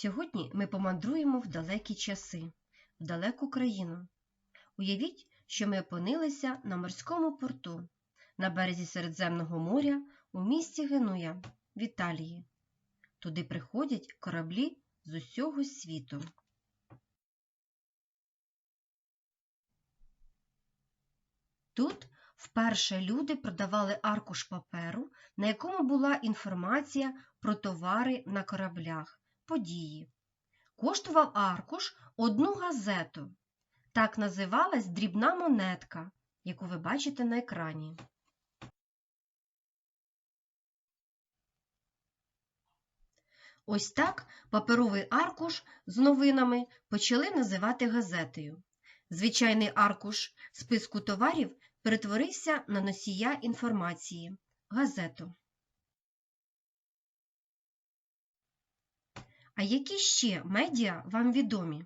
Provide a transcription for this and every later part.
Сьогодні ми помандруємо в далекі часи, в далеку країну. Уявіть, що ми опинилися на морському порту на березі Середземного моря у місті Генуя в Італії. Туди приходять кораблі з усього світу. Тут вперше люди продавали аркуш паперу, на якому була інформація про товари на кораблях, події. Коштував аркуш одну газету. Так називалась дрібна монетка, яку ви бачите на екрані. Ось так паперовий аркуш з новинами почали називати газетою. Звичайний аркуш списку товарів перетворився на носія інформації газету. А які ще медіа вам відомі?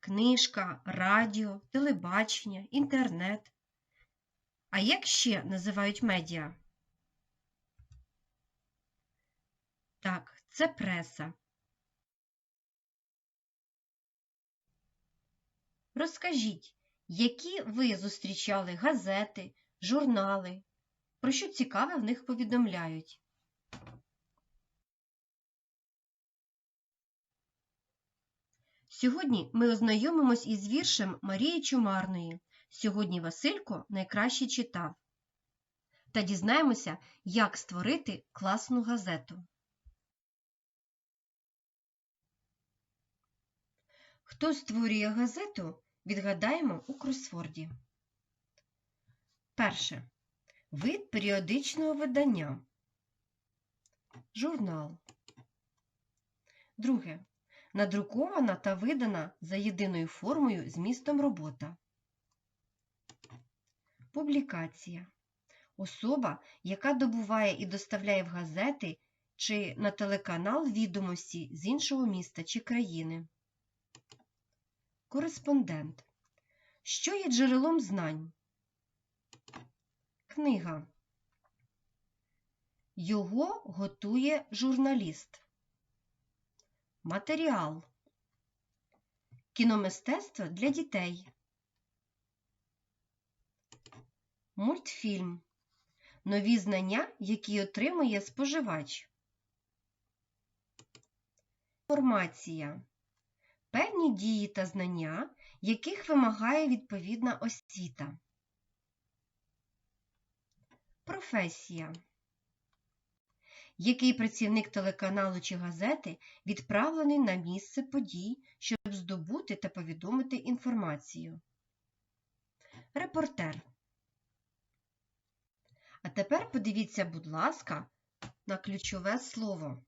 Книжка, радіо, телебачення, інтернет. А як ще називають медіа? Так, це преса. Розкажіть, які ви зустрічали газети, журнали, про що цікаве в них повідомляють? Сьогодні ми ознайомимось із віршем Марії Чумарної Сьогодні Василько найкраще читав та дізнаємося, як створити класну газету. Хто створює газету, відгадаємо у кросворді. Перше. Вид періодичного видання. Журнал. Друге. Надрукована та видана за єдиною формою змістом робота. Публікація. Особа, яка добуває і доставляє в газети чи на телеканал відомості з іншого міста чи країни. Кореспондент. Що є джерелом знань? Книга. Його готує журналіст. Матеріал. Кіномистецтво для дітей. Мультфільм. Нові знання, які отримує споживач. Інформація. Певні дії та знання, яких вимагає відповідна освіта. Професія. Який працівник телеканалу чи газети відправлений на місце подій, щоб здобути та повідомити інформацію? Репортер. А тепер подивіться, будь ласка, на ключове слово.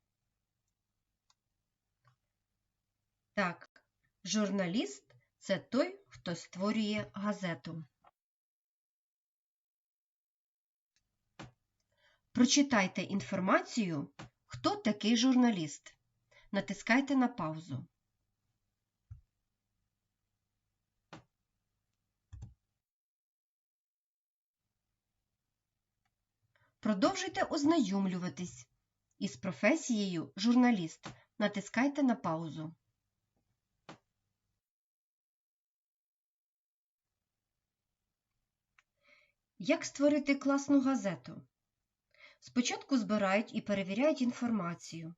Так, журналіст це той, хто створює газету. Прочитайте інформацію, хто такий журналіст. Натискайте на паузу. Продовжуйте ознайомлюватись із професією журналіст. Натискайте на паузу. Як створити класну газету? Спочатку збирають і перевіряють інформацію,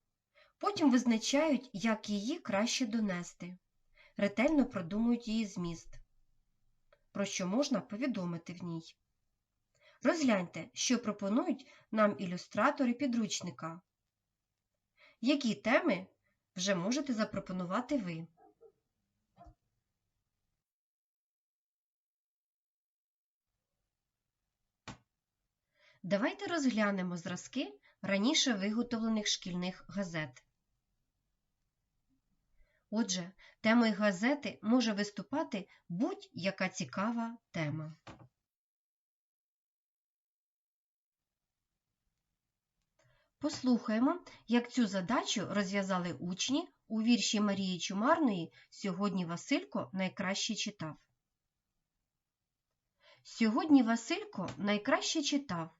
потім визначають, як її краще донести, ретельно продумують її зміст, про що можна повідомити в ній. Розгляньте, що пропонують нам ілюстратори підручника. Які теми вже можете запропонувати ви? Давайте розглянемо зразки раніше виготовлених шкільних газет. Отже, темою газети може виступати будь-яка цікава тема. Послухаємо, як цю задачу розв'язали учні у вірші Марії Чумарної Сьогодні Василько найкраще читав. Сьогодні Василько найкраще читав,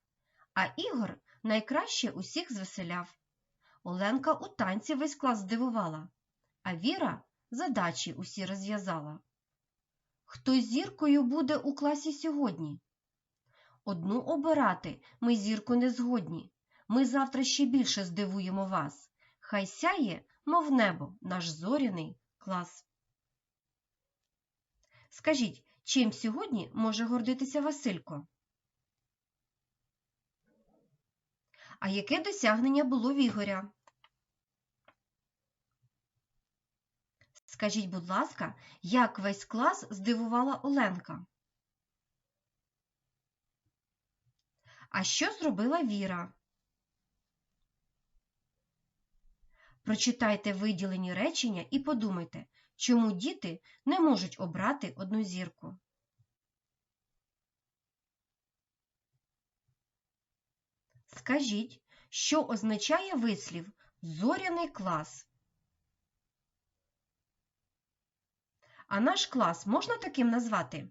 а Ігор найкраще усіх звеселяв. Оленка у танці весь клас здивувала, а Віра задачі усі розв'язала. Хто зіркою буде у класі сьогодні? Одну обирати ми зірку не згодні. Ми завтра ще більше здивуємо вас. Хай сяє, мов небо, наш зоряний клас. Скажіть, чим сьогодні може гордитися Василько? А яке досягнення було в Ігоря? Скажіть, будь ласка, як весь клас здивувала Оленка? А що зробила Віра? Прочитайте виділені речення і подумайте, чому діти не можуть обрати одну зірку. Скажіть, що означає вислів зоряний клас? А наш клас можна таким назвати?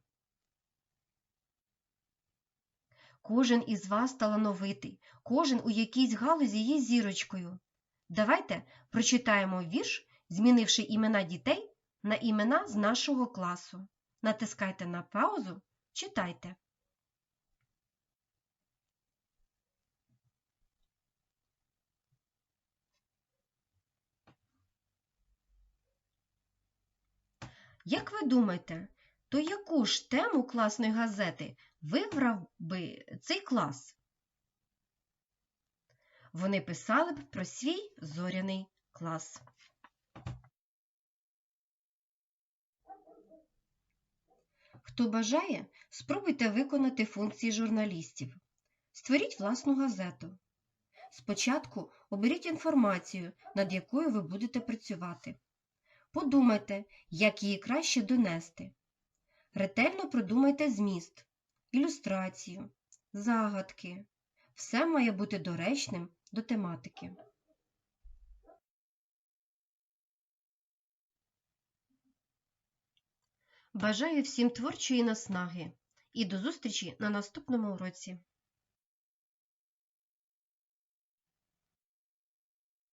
Кожен із вас талановитий, кожен у якійсь галузі є зірочкою. Давайте прочитаємо вірш, змінивши імена дітей на імена з нашого класу. Натискайте на паузу, читайте. Як ви думаєте, то яку ж тему класної газети вибрав би цей клас? Вони писали б про свій зоряний клас. Хто бажає, спробуйте виконати функції журналістів. Створіть власну газету. Спочатку оберіть інформацію, над якою ви будете працювати. Подумайте, як її краще донести. Ретельно продумайте зміст, ілюстрацію, загадки. Все має бути доречним до тематики. Бажаю всім творчої наснаги і до зустрічі на наступному уроці.